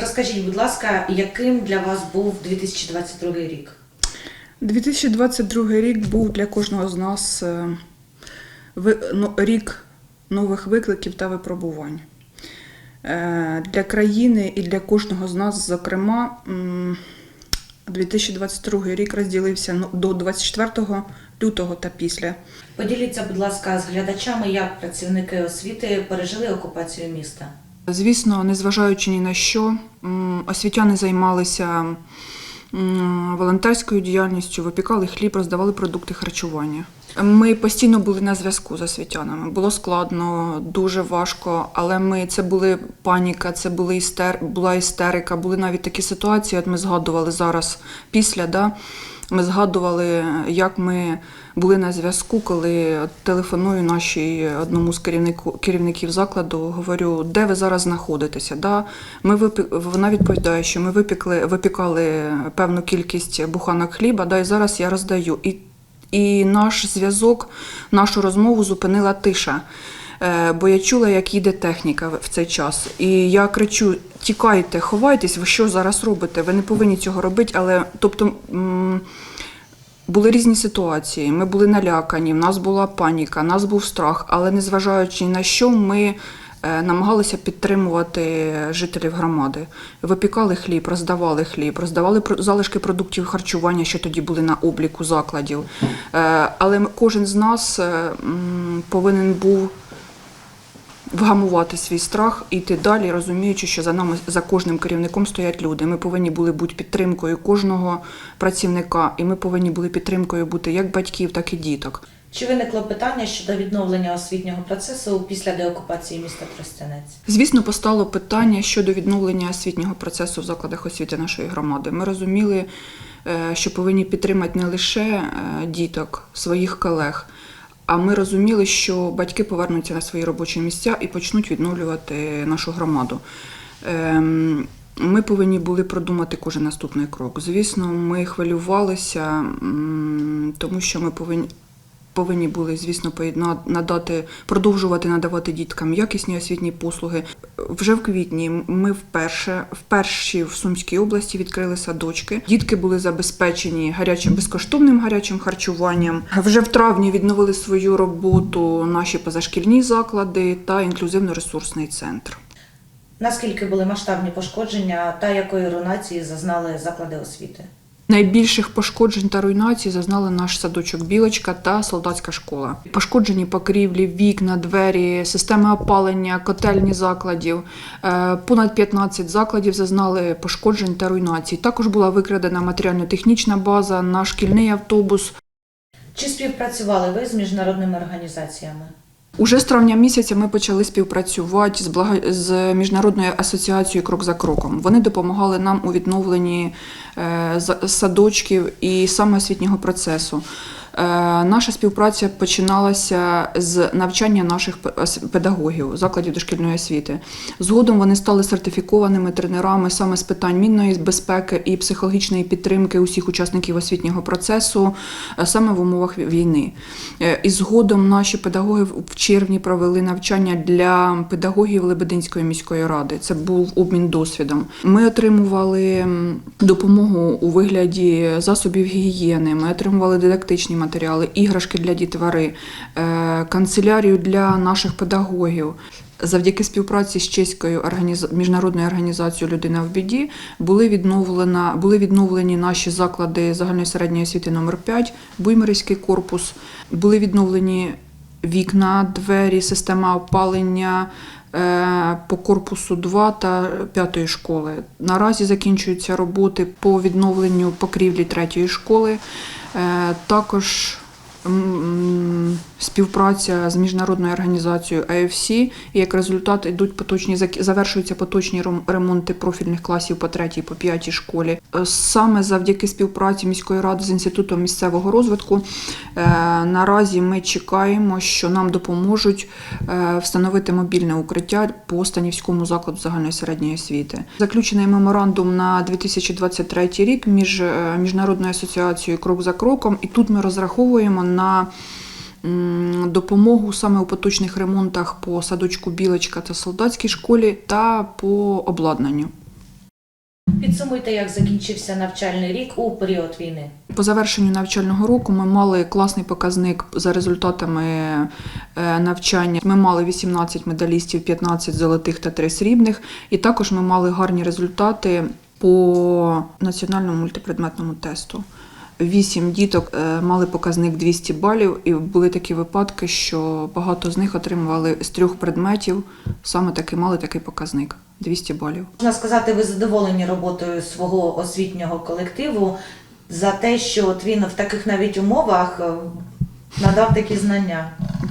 Розкажіть, будь ласка, яким для вас був 2022 рік? 2022 рік був для кожного з нас е, ну, рік нових викликів та випробувань. Е, Для країни і для кожного з нас, зокрема, 2022 рік розділився ну, до 24 лютого та після. Поділіться, будь ласка, з глядачами, як працівники освіти пережили окупацію міста. Звісно, незважаючи ні на що, освітяни займалися волонтерською діяльністю, випікали хліб, роздавали продукти харчування. Ми постійно були на зв'язку з освітянами. Було складно, дуже важко, але ми це були паніка, це були істер, була істерика, були навіть такі ситуації, от ми згадували зараз після. Да? Ми згадували, як ми були на зв'язку, коли телефоную нашій одному з керівників закладу, говорю, де ви зараз знаходитеся. Да? Ми випі... Вона відповідає, що ми випікли, випікали певну кількість буханок хліба, да, і зараз я роздаю. І, і наш зв'язок, нашу розмову зупинила тиша. Е, Бо я чула, як їде техніка в цей час. І я кричу: тікайте, ховайтесь, ви що зараз робите? Ви не повинні цього робити. Але тобто були різні ситуації. Ми були налякані, в нас була паніка, в нас був страх, але незважаючи на що, ми е, намагалися підтримувати жителів громади. Випікали хліб, роздавали хліб, роздавали залишки продуктів харчування, що тоді були на обліку закладів. Е, Але кожен з нас е, повинен був вгамувати свій страх і йти далі, розуміючи, що за нами за кожним керівником стоять люди. Ми повинні були бути підтримкою кожного працівника, і ми повинні були підтримкою бути як батьків, так і діток. Чи виникло питання щодо відновлення освітнього процесу після деокупації міста Тростянець? Звісно, постало питання щодо відновлення освітнього процесу в закладах освіти нашої громади. Ми розуміли, е, що повинні підтримати не лише е, діток, своїх колег, а ми розуміли, що батьки повернуться на свої робочі місця і почнуть відновлювати нашу громаду. Ем, Ми повинні були продумати кожен наступний крок. Звісно, ми хвилювалися, тому що ми повинні. Повинні були, звісно, надати, продовжувати надавати діткам якісні освітні послуги. Вже в квітні ми вперше, вперше в Сумській області відкрили садочки. Дітки були забезпечені гарячим безкоштовним гарячим харчуванням. Вже в травні відновили свою роботу наші позашкільні заклади та інклюзивно-ресурсний центр. Наскільки були масштабні пошкодження та якої руйнації зазнали заклади освіти? Найбільших пошкоджень та руйнацій зазнали наш садочок Білочка та солдатська школа. Пошкоджені покрівлі, вікна, двері, системи опалення, котельні закладів. Е, Понад 15 закладів зазнали пошкоджень та руйнацій. Також була викрадена матеріально-технічна база, наш шкільний автобус. Чи співпрацювали ви з міжнародними організаціями? Уже з травня місяця ми почали співпрацювати з, благо... з міжнародною асоціацією крок за кроком. Вони допомагали нам у відновленні е, садочків і самоосвітнього процесу. Е, наша співпраця починалася з навчання наших педагогів закладів дошкільної освіти. Згодом вони стали сертифікованими тренерами саме з питань мінної безпеки і психологічної підтримки усіх учасників освітнього процесу е, саме в умовах війни. Е, І згодом наші педагоги в червні провели навчання для педагогів Лебединської міської ради. Це був обмін досвідом. Ми отримували допомогу у вигляді засобів гігієни. Ми отримували дидактичні матеріали, іграшки для дітвори, е, канцелярію для наших педагогів. Завдяки співпраці з чеською організ... міжнародною організацією Людина в біді були, відновлена... були відновлені наші заклади загальної середньої освіти номер 5 Буймерівський корпус, були відновлені вікна, двері, система опалення по корпусу 2 та 5 школи. Наразі закінчуються роботи по відновленню покрівлі 3 школи. Е, Також співпраця з міжнародною організацією AFC, і як результат йдуть поточні завершуються поточні ремонти профільних класів по третій, по п'ятій школі. Е, Саме завдяки співпраці міської ради з інститутом місцевого розвитку е, наразі ми чекаємо, що нам допоможуть е, встановити мобільне укриття по Станівському закладу загальної середньої освіти. Заключений меморандум на 2023 рік між міжнародною асоціацією крок за кроком, і тут ми розраховуємо на допомогу саме у поточних ремонтах по садочку Білочка та солдатській школі та по обладнанню. Підсумуйте, як закінчився навчальний рік у період війни. По завершенню навчального року ми мали класний показник за результатами е, навчання. Ми мали 18 медалістів, 15 золотих та 3 срібних. І також ми мали гарні результати по національному мультипредметному тесту. Вісім діток е, мали показник 200 балів, і були такі випадки, що багато з них отримували з трьох предметів саме таки мали такий показник 200 балів. Можна сказати, ви задоволені роботою свого освітнього колективу за те, що от він в таких навіть умовах е, надав такі знання.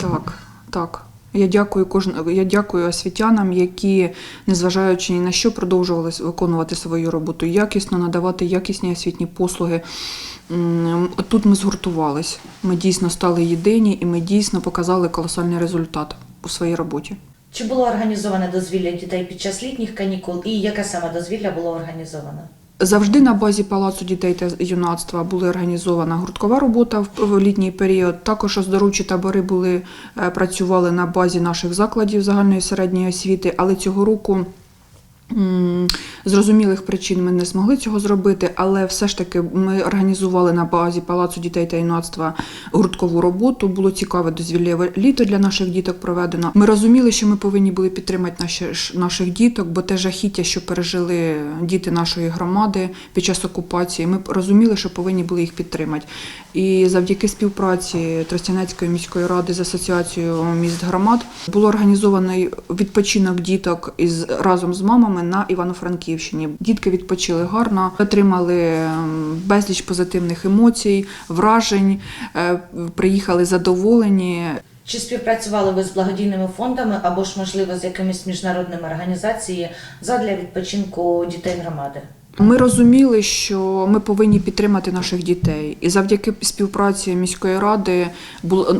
Так, так. Я дякую кожн... я дякую освітянам, які, незважаючи ні на що, продовжували виконувати свою роботу якісно, надавати якісні освітні послуги. Тут ми згуртувались. Ми дійсно стали єдині і ми дійсно показали колосальний результат у своїй роботі. Чи було організоване дозвілля дітей під час літніх канікул, і яке саме дозвілля було організовано? Завжди на базі палацу дітей та юнацтва була організована гурткова робота в- в літній період. Також оздоровчі табори були е, працювали на базі наших закладів загальної середньої освіти, але цього року. Зрозумілих причин ми не змогли цього зробити, але все ж таки ми організували на базі Палацу дітей та юнацтва гурткову роботу. Було цікаве дозвіллєве літо для наших діток проведено. Ми розуміли, що ми повинні були підтримати наші, наших діток, бо те жахіття, що пережили діти нашої громади під час окупації, ми розуміли, що повинні були їх підтримати. І завдяки співпраці Тростянецької міської ради з асоціацією міст громад було організований відпочинок діток із разом з мамами на Івано-Франківщині. Дітки відпочили гарно, отримали ем, безліч позитивних емоцій, вражень, е, приїхали задоволені. Чи співпрацювали ви з благодійними фондами або ж, можливо, з якимись міжнародними організаціями задля відпочинку дітей громади? Ми розуміли, що ми повинні підтримати наших дітей, і завдяки співпраці міської ради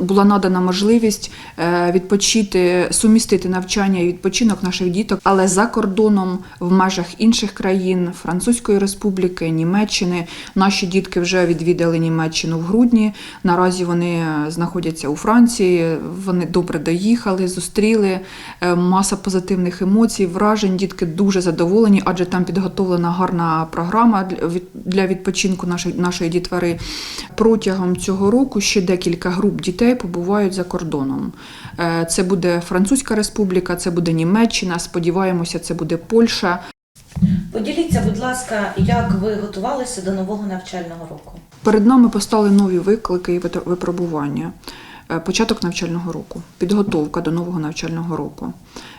була надана можливість е, відпочити, сумістити навчання і відпочинок наших діток, але за кордоном в межах інших країн Французької Республіки, Німеччини. Наші дітки вже відвідали Німеччину в грудні. Наразі вони е, знаходяться у Франції. Вони добре доїхали, зустріли е, маса позитивних емоцій, вражень. Дітки дуже задоволені, адже там підготовлена гарна програма для відпочинку нашої, нашої дітвори. Протягом цього року ще декілька груп дітей побувають за кордоном. Е, Це буде Французька Республіка, це буде Німеччина. Сподіваємося, це буде Польща. Поділіться, будь ласка, як ви готувалися до нового навчального року? Перед нами постали нові виклики і випробування. Е, Початок навчального року, підготовка до нового навчального року.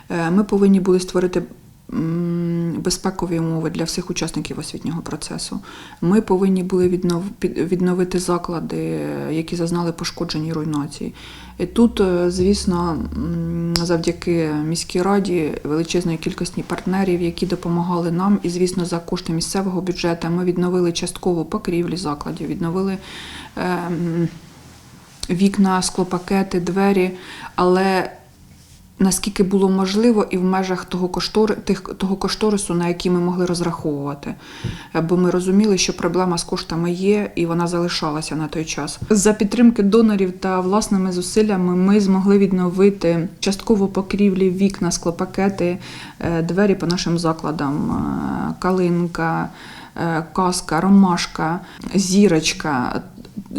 Е, Ми повинні були створити безпекові умови для всіх учасників освітнього процесу. Ми повинні були відновити заклади, які зазнали пошкоджень і руйнації. І тут, е, звісно, завдяки міській раді величезної кількості партнерів, які допомагали нам, і звісно, за кошти місцевого бюджету ми відновили частково покрівлі закладів, відновили. ем, Вікна, склопакети, двері, але наскільки було можливо, і в межах того коштор, тих, того кошторису, на який ми могли розраховувати. Е, Бо ми розуміли, що проблема з коштами є, і вона залишалася на той час. За підтримки донорів та власними зусиллями ми змогли відновити частково покрівлі, вікна, склопакети, е, двері по нашим закладам, е, калинка. Каска, ромашка, зірочка,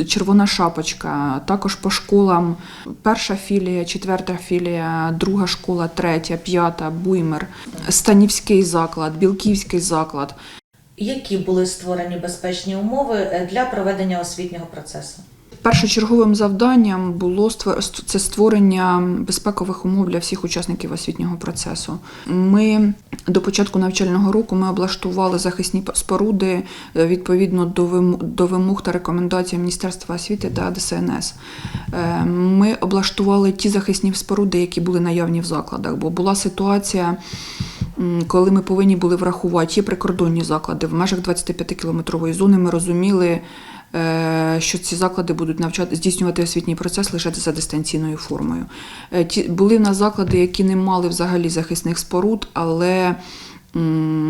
червона шапочка, також по школам. Перша філія, четверта філія, друга школа, третя, п'ята, буймер, станівський заклад, білківський заклад. Які були створені безпечні умови е, для проведення освітнього процесу? Першочерговим завданням було це створення безпекових умов для всіх учасників освітнього процесу. Ми до початку навчального року ми облаштували захисні споруди е, відповідно до вимог, та рекомендацій Міністерства освіти та ДСНС. Е, Ми облаштували ті захисні споруди, які були наявні в закладах, бо була ситуація. Коли ми повинні були врахувати прикордонні заклади в межах 25-кілометрової зони, ми розуміли, що ці заклади будуть навчати здійснювати освітній процес лише за дистанційною формою. Е, Ті були в нас заклади, які не мали взагалі захисних споруд, але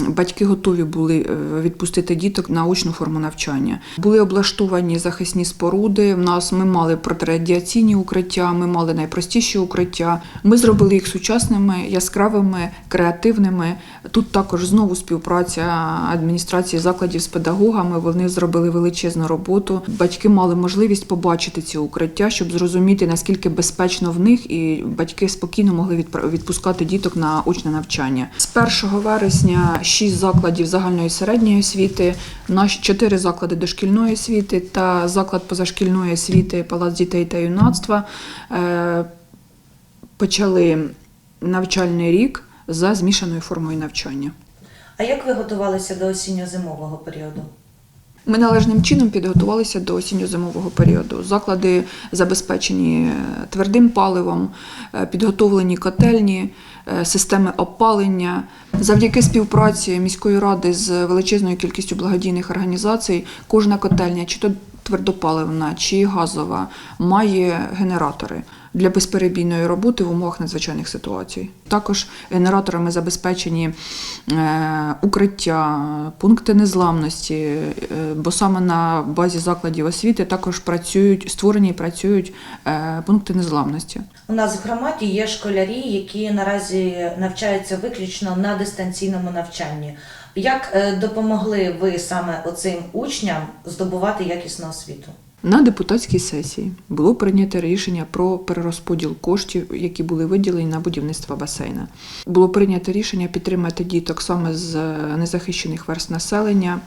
батьки готові були е, відпустити діток на очну форму навчання. Були облаштовані захисні споруди. В нас ми мали протирадіаційні укриття, ми мали найпростіші укриття. Ми зробили їх сучасними, яскравими, креативними. Тут також знову співпраця адміністрації закладів з педагогами. Вони зробили величезну роботу. Батьки мали можливість побачити ці укриття, щоб зрозуміти наскільки безпечно в них, і батьки спокійно могли відпускати діток на очне навчання. З 1 вересня 6 закладів загальної середньої освіти, наші 4 заклади дошкільної освіти та заклад позашкільної освіти Палац дітей та юнацтва е, почали навчальний рік за змішаною формою навчання. А як ви готувалися до осінньо-зимового періоду? Ми належним чином підготувалися до осінньо-зимового періоду. Заклади забезпечені е, твердим паливом, е, підготовлені котельні, е, системи опалення. Завдяки співпраці міської ради з величезною кількістю благодійних організацій, кожна котельня, чи то твердопаливна, чи газова, має генератори для безперебійної роботи в умовах надзвичайних ситуацій. Також генераторами забезпечені е, укриття, пункти незламності, е, бо саме на базі закладів освіти також працюють створені і працюють е, пункти незламності. У нас в громаді є школярі, які наразі навчаються виключно на дистанційному навчанні. Як допомогли ви саме оцим учням здобувати якісну освіту? На депутатській сесії було прийнято рішення про перерозподіл коштів, які були виділені на будівництво басейна. Було прийнято рішення підтримати діток саме з незахищених верст населення,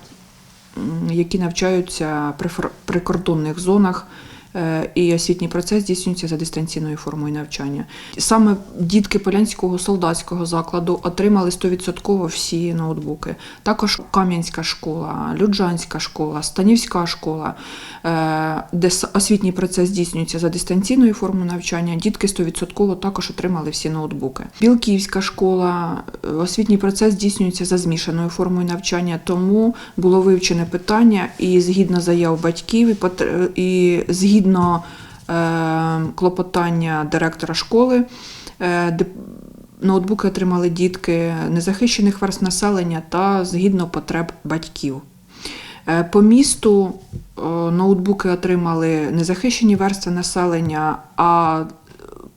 які навчаються при прикордонних зонах. Е, І освітній процес здійснюється за дистанційною формою навчання. Саме дітки Полянського солдатського закладу отримали 100% всі ноутбуки. Також Кам'янська школа, Люджанська школа, Станівська школа, е, де освітній процес здійснюється за дистанційною формою навчання. Дітки 100% також отримали всі ноутбуки. Білківська школа, е, освітній процес здійснюється за змішаною формою навчання, тому було вивчене питання і згідно заяв батьків, і, і згідно е, клопотання директора школи. е, Ноутбуки отримали дітки незахищених верст населення та згідно потреб батьків. Е, По місту ноутбуки отримали незахищені верстви населення, а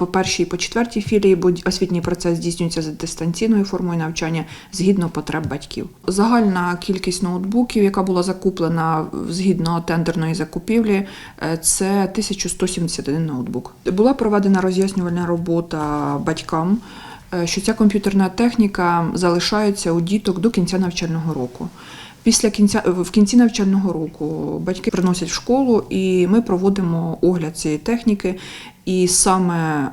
по першій і по четвертій філії освітній процес здійснюється за дистанційною формою навчання згідно потреб батьків. Загальна кількість ноутбуків, яка була закуплена згідно тендерної закупівлі, е, це 1171 ноутбук. Була проведена роз'яснювальна робота батькам, е, що ця комп'ютерна техніка залишається у діток до кінця навчального року. Після кінця в кінці навчального року батьки приносять в школу, і ми проводимо огляд цієї техніки. І саме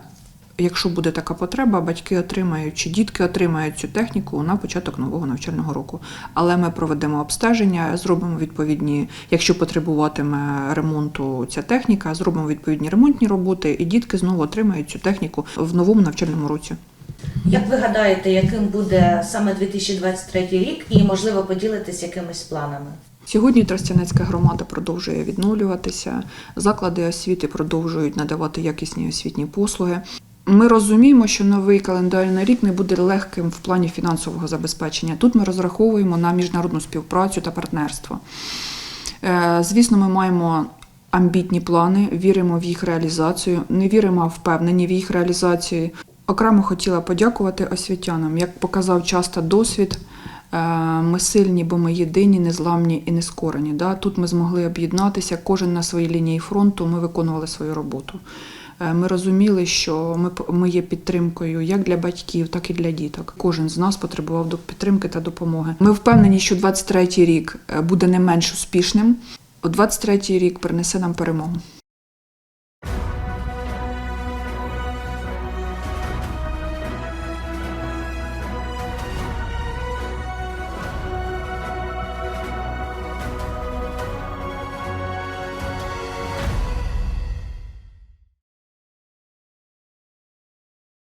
якщо буде така потреба, батьки отримають чи дітки отримають цю техніку на початок нового навчального року. Але ми проведемо обстеження, зробимо відповідні, якщо потребуватиме ремонту ця техніка, зробимо відповідні ремонтні роботи, і дітки знову отримають цю техніку в новому навчальному році. Як ви гадаєте, яким буде саме 2023 рік, і можливо поділитись якимись планами? Сьогодні Тростянецька громада продовжує відновлюватися, заклади освіти продовжують надавати якісні освітні послуги. Ми розуміємо, що новий календарний рік не буде легким в плані фінансового забезпечення. Тут ми розраховуємо на міжнародну співпрацю та партнерство. Е, Звісно, ми маємо амбітні плани, віримо в їх реалізацію, не віримо, а впевнені в їх реалізації. Окремо хотіла подякувати освітянам. Як показав часто досвід, е, ми сильні, бо ми єдині, незламні і нескорені. Тут ми змогли об'єднатися, кожен на своїй лінії фронту, ми виконували свою роботу. Е, Ми розуміли, що ми, ми є підтримкою як для батьків, так і для діток. Кожен з нас потребував підтримки та допомоги. Ми впевнені, що 23-й рік е, буде не менш успішним. 23-й рік принесе нам перемогу.